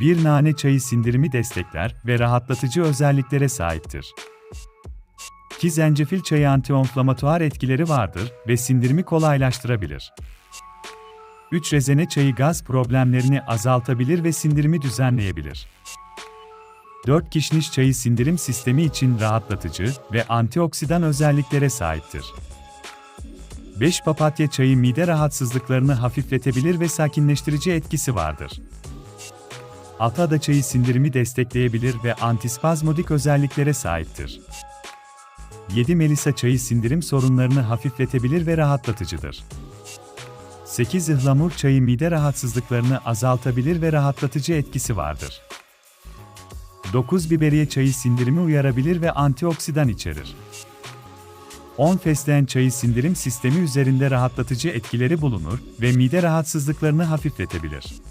Bir nane çayı sindirimi destekler ve rahatlatıcı özelliklere sahiptir. Ki zencefil çayı antiinflamatuar etkileri vardır ve sindirimi kolaylaştırabilir. 3 rezene çayı gaz problemlerini azaltabilir ve sindirimi düzenleyebilir. 4 kişniş çayı sindirim sistemi için rahatlatıcı ve antioksidan özelliklere sahiptir. 5 papatya çayı mide rahatsızlıklarını hafifletebilir ve sakinleştirici etkisi vardır. 6 ada çayı sindirimi destekleyebilir ve antispazmodik özelliklere sahiptir. 7 melisa çayı sindirim sorunlarını hafifletebilir ve rahatlatıcıdır. 8 ıhlamur çayı mide rahatsızlıklarını azaltabilir ve rahatlatıcı etkisi vardır. 9 biberiye çayı sindirimi uyarabilir ve antioksidan içerir. 10 fesleğen çayı sindirim sistemi üzerinde rahatlatıcı etkileri bulunur ve mide rahatsızlıklarını hafifletebilir.